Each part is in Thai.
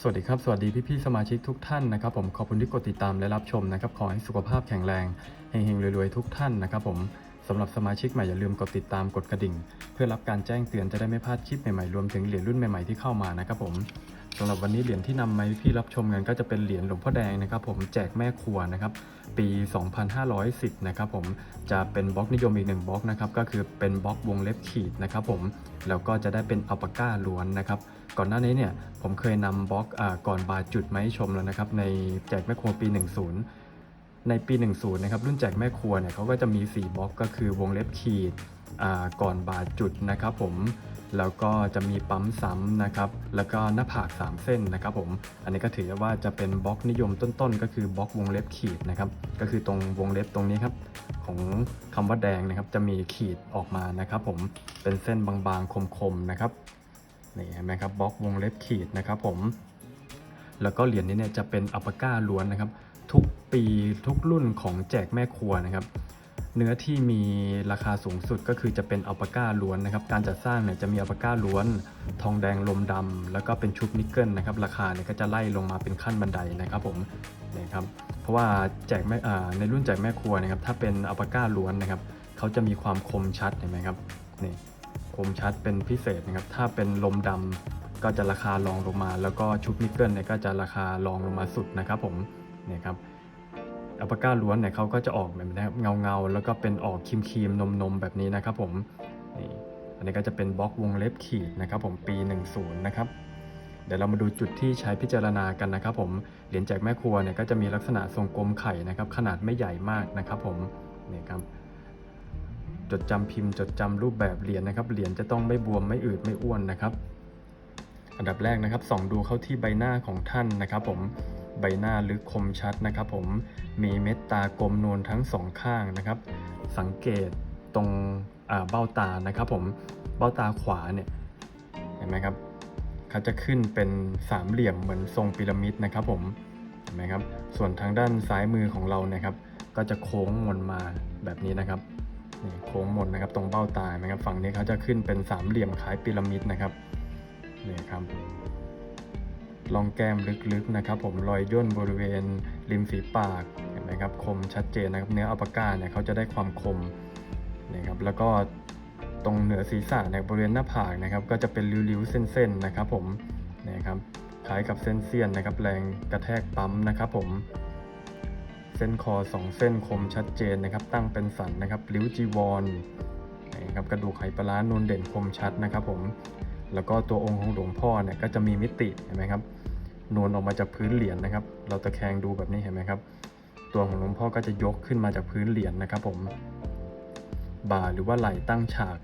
สวัสดีครับ สวัสดีพี่ๆสมาชิกทุกท่านนะครับผมขอบคุณที่กดติดตามและรับชมนะครับขอให้สุขภาพแข็งแรงเฮงๆรวยๆทุกท่านนะครับผม สำหรับสมาชิกใหม่อย่าลืมกดติดตามกดกระดิ่ง เพื่อรับการแจ้งเตือนจะได้ไม่พลาดคลิปใหม่ๆรวมถึงเหรียญรุ่นใหม่ๆที่เข้ามานะครับผมสำหรับวันนี้เหรียญที่นำมาให้พี่รับชมกันก็จะเป็นเหรียญหลวงพ่อแดงนะครับ ผมแจกแม่ครัวนะครับปี 2510 นะครับผมจะเป็นบล็อกนิยมอีกหนึ่งบล็อกนะครับก็คือเป็นบล็อกวงเล็บขีดนะครับผมแล้วก็จะได้เป็นอัลปาก้าล้วนนะครับก่อนหน้านี้เนี่ยผมเคยนำบล็อกอาก่อนบาจุดมาให้ชมแล้วนะครับในแจกแม่ครัวปี 10 ในปี 10 นะครับรุ่นแจกแม่ครัวเนี่ยเขาก็จะมี 4บล็อกก็คือวงเล็บขีดก่อนบาจุดนะครับผมแล้วก็จะมีปั๊มซ้ำนะครับ แล้วก็หน้าผาก 3 เส้นนะครับผม อันนี้ก็ถือว่าจะเป็นบล็อกนิยมต้นๆ ก็คือบล็อกวงเล็บขีดนะครับ ก็คือตรงวงเล็บตรงนี้ครับ ของคำว่าแดงนะครับจะมีขีดออกมานะครับ ผม เป็นเส้นบางๆ คมๆ นะครับ นี่เห็นไหมครับบล็อกวงเล็บขีดนะครับผม แล้วก็เหรียญนี้เนี่ยจะเป็นอัปปาก้าล้วนนะครับ ทุกปีทุกรุ่นของแจกแม่ครัวนะครับ เนื้อที่มีราคาสูงสุดก็คือจะเป็นอัลปาก้าล้วนนะครับ การจัดสร้างเนี่ยจะมีอัลปาก้าล้วน ทองแดงลมดำแล้วก็เป็นชุบนิกเกิลนะครับ ราคาเนี่ยก็จะไล่ลงมาเป็นขั้นบันไดนะครับผมนี่ครับเพราะว่าแจกแม่ในรุ่นแจกแม่ครัวนะครับ ถ้าเป็นอัลปาก้าล้วนนะครับเขาจะมีความคมชัดเห็นไหมครับนี่คมชัดเป็นพิเศษนะครับ ถ้าเป็นลมดำก็จะราคารองลงมา แล้วก็ชุบนิกเกิลเนี่ยก็จะราคารองลงมาสุดนะครับผม นี่ยครับอัลปาก้าล้วนเนี่ยเขาก็จะออกแบบนี้เงาเงาๆแล้วก็เป็นออกครีมครีมนมนมๆแบบนี้นะครับผมนี่อันนี้ก็จะเป็นบล็อกวงเล็บขีดนะครับผมปี 10 นะครับ เดี๋ยวเรามาดูจุดที่ใช้พิจารณากันนะครับผมเหรียญแจกแม่ครัวเนี่ยก็จะมีลักษณะทรงกลมไข่นะครับ ขนาดไม่ใหญ่มากนะครับผมนี่ครับจดจำพิมพ์จดจำรูปแบบเหรียญนะครับเหรียญจะต้องไม่บวมไม่อืดไม่อ้วนนะครับ อันดับแรกนะครับส่องดูเข้าที่ใบหน้าของท่านนะครับ ผม ใบหน้าลึกคมชัดนะครับผมมีเม็ดตากลมนูนทั้งสองข้างนะครับ สังเกตตรงเบ้าตานะครับผมเบ้าตาขวาเนี่ยเห็นไหมครับเขาจะขึ้นเป็นสามเหลี่ยมเหมือนทรงพีระมิดนะครับผมเห็นไหมครับส่วนทางด้านซ้ายมือของเราเนี่ยครับ ก็จะโค้งมนมาแบบนี้นะครับนี่โค้งมดนะครับตรงเบ้าตานะครับฝั่งนี้เขาจะขึ้นเป็นสามเหลี่ยมคล้ายพีระมิดนะครับนี่ครับ ลองแก้มลึกๆนะครับ ผมรอยย่นบริเวณริมฝีปากเห็นไหมครับคมชัดเจนนะครับ เนื้ออัปาก้าเนี่ยเขาจะได้ความคมนะครับแล้วก็ตรงเหนือศีรษะเนี่ยบริเวณหน้าผากนะครับ ก็จะเป็นริ้วๆเส้นๆนะครับผมนี่ครับคล้ายกับเส้นเสี้ยนนะครับ แรงกระแทกปั๊มนะครับ ผม เส้นคอสองเส้นคมชัดเจนนะครับ ตั้งเป็นสันนะครับริ้วจีวรนะครับกระดูกไหปลาร้านูนเด่นคมชัดนะครับ ผม แล้วก็ตัวองค์ของหลวงพ่อเนี่ยก็จะมีมิติเห็นไหมครับนูนออกมาจากพื้นเหรียญนะครับ เราตะแคงดูแบบนี้เห็นไหมครับ ตัวของหลวงพ่อก็จะยกขึ้นมาจากพื้นเหรียญนะครับ ผม บ่าหรือว่าไหล่ตั้งฉาก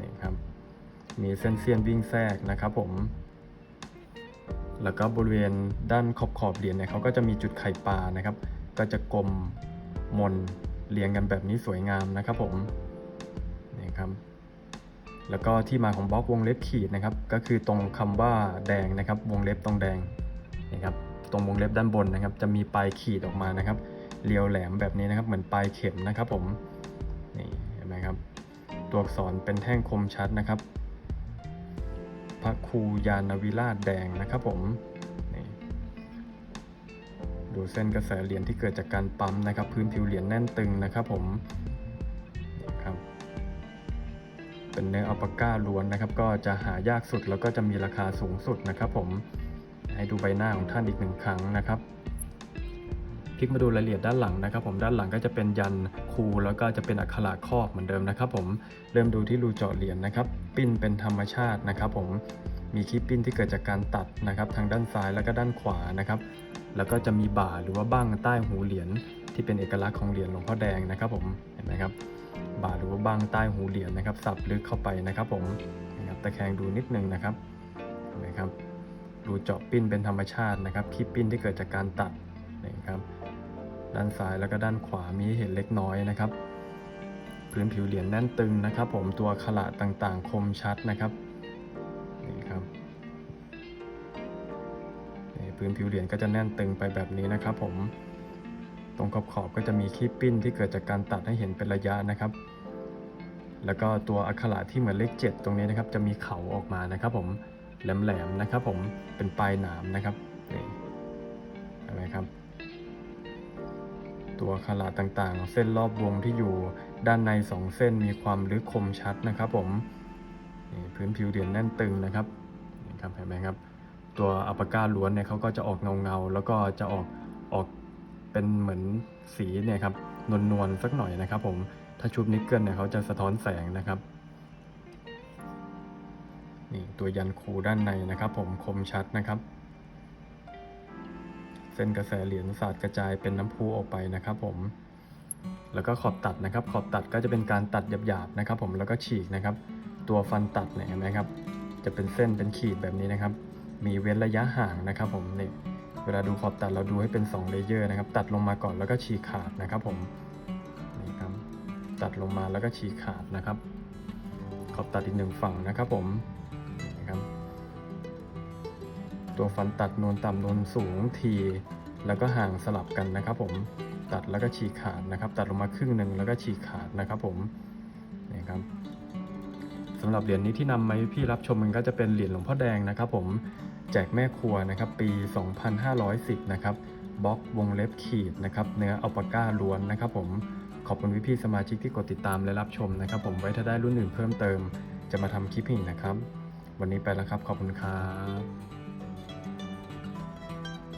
นี่ครับ มีเส้นเสี้ยนวิ่งแทรกนะครับ ผม แล้วก็บริเวณด้านขอบขอบเหรียญเนี่ยเขาก็จะมีจุดไข่ปลานะครับ ก็จะกลมมนเรียงกันแบบนี้สวยงามนะครับ ผมนี่ครับ แล้วก็ที่มาของบล็อกวงเล็บขีดนะครับ ก็คือตรงคำว่าแดงนะครับ วงเล็บตรงแดงนี่ครับตรงวงเล็บด้านบนนะครับ จะมีปลายขีดออกมานะครับ เรียวแหลมแบบนี้นะครับ เหมือนปลายเข็มนะครับ ผมนี่เห็นไหมครับ ตัวอักษรเป็นแท่งคมชัดนะครับ พระครูยานวิราชแดงนะครับ ผมนี่ดูเส้นกระแสเหรียญที่เกิดจากการปั๊มนะครับ พื้นผิวเหรียญแน่นตึงนะครับ ผม เป็นเนื้ออัลปาก้าล้วนนะครับ ก็จะหายากสุดแล้วก็จะมีราคาสูงสุดนะครับ ผมให้ดูใบหน้าของท่านอีกหนึ่งครั้งนะครับพลิกมาดูรายละเอียดด้านหลังนะครับ ผมด้านหลังก็จะเป็นยันคูแล้วก็จะเป็นอักขระครอบเหมือนเดิมนะครับ ผมเริ่มดูที่รูเจาะเหรียญนะครับ ปิ้นเป็นธรรมชาตินะครับ ผมมีคลิปปิ้นที่เกิดจากการตัดนะครับ ทางด้านซ้ายแล้วก็ด้านขวานะครับ แล้วก็จะมีบ่าหรือว่าบ้างใต้หูเหรียญที่เป็นเอกลักษณ์ของเหรียญหลวงพ่อแดงนะครับ ผมเห็นไหมครับ บ่าหรือว่าบางใต้หูเหรียญนะครับ สับลึกเข้าไปนะครับผมนะครับตะแคงดูนิดนึงนะครับเห็นไหมครับรูเจาะปิ้นเป็นธรรมชาตินะครับคลิปปิ้นที่เกิดจากการตัดนะครับ ด้านซ้ายแล้วก็ด้านขวามีเห็นเล็กน้อยนะครับ พื้นผิวเหรียญแน่นตึงนะครับ ผมตัวขละต่างๆ คมชัดนะครับนี่ครับพื้นผิวเหรียญก็จะแน่นตึงไปแบบนี้นะครับผม ตรงขอบขอบๆก็จะมีคีบปิ้นที่เกิดจากการตัดให้เห็นเป็นระยะนะครับ แล้วก็ตัวอักขระที่เหมือนเลขเจ็ดตรงนี้นะครับ จะมีเขาออกมานะครับ ผมแหลมๆนะครับ ผมเป็นปลายหนามนะครับนี่เห็นไหมครับ ตัวขลาต่างๆ เส้นรอบวงที่อยู่ด้านในสองเส้นมีความลึกคมชัดนะครับ ผมนี่พื้นผิวเหรียญแน่นตึงนะครับนี่ครับเห็นไหมครับ ตัวอัปปาก้าล้วนเนี่ยเขาก็จะออกเงาๆแล้วก็จะออกออก เป็นเหมือนสีเนี่ยครับนวลๆสักหน่อยนะครับ ผมถ้าชุบนิกเกิลเนี่ยเขาจะสะท้อนแสงนะครับนี่ตัวยันคูด้านในนะครับ ผมคมชัดนะครับ เส้นกระแสเหรียญศาสาดกระจายเป็นน้ำพุออกไปนะครับ ผม แล้วก็ขอบตัดนะครับ ขอบตัดก็จะเป็นการตัดหยาบๆนะครับ ผมแล้วก็ฉีกนะครับ ตัวฟันตัดเนี่ยเห็นไหมครับ จะเป็นเส้นเป็นขีดแบบนี้นะครับ มีเว้นระยะห่างนะครับ ผมนี่ เวลาดูขอบตัดเราดูให้เป็น2เลเยอร์นะครับ ตัดลงมาก่อนแล้วก็ฉีกขาดนะครับผมนี่ครับตัดลงมาแล้วก็ฉีกขาดนะครับ ขอบตัดอีกหนึ่งฝั่งนะครับผมนะครับ ตัวฟันตัดนวลต่ำนวลสูงทีแล้วก็ห่างสลับกันนะครับ ผมตัดแล้วก็ฉีกขาดนะครับ ตัดลงมาครึ่งหนึ่งแล้วก็ฉีกขาดนะครับ ผมนี่ครับสำหรับเหรียญนี้ที่นำมาให้พี่รับชมมันก็จะเป็นเหรียญหลวงพ่อแดงนะครับ ผม แจกแม่ครัวนะครับปี 2510 นะครับบล็อกวงเล็บขีดนะครับเนื้ออัลปาก้าล้วนนะครับผมขอบคุณพี่ๆสมาชิกที่กดติดตามและรับชมนะครับ ผมไว้ถ้าได้รุ่นอื่นเพิ่มเติม จะมาทำคลิปอีกนะครับ วันนี้ไปแล้วครับ ขอบคุณครับ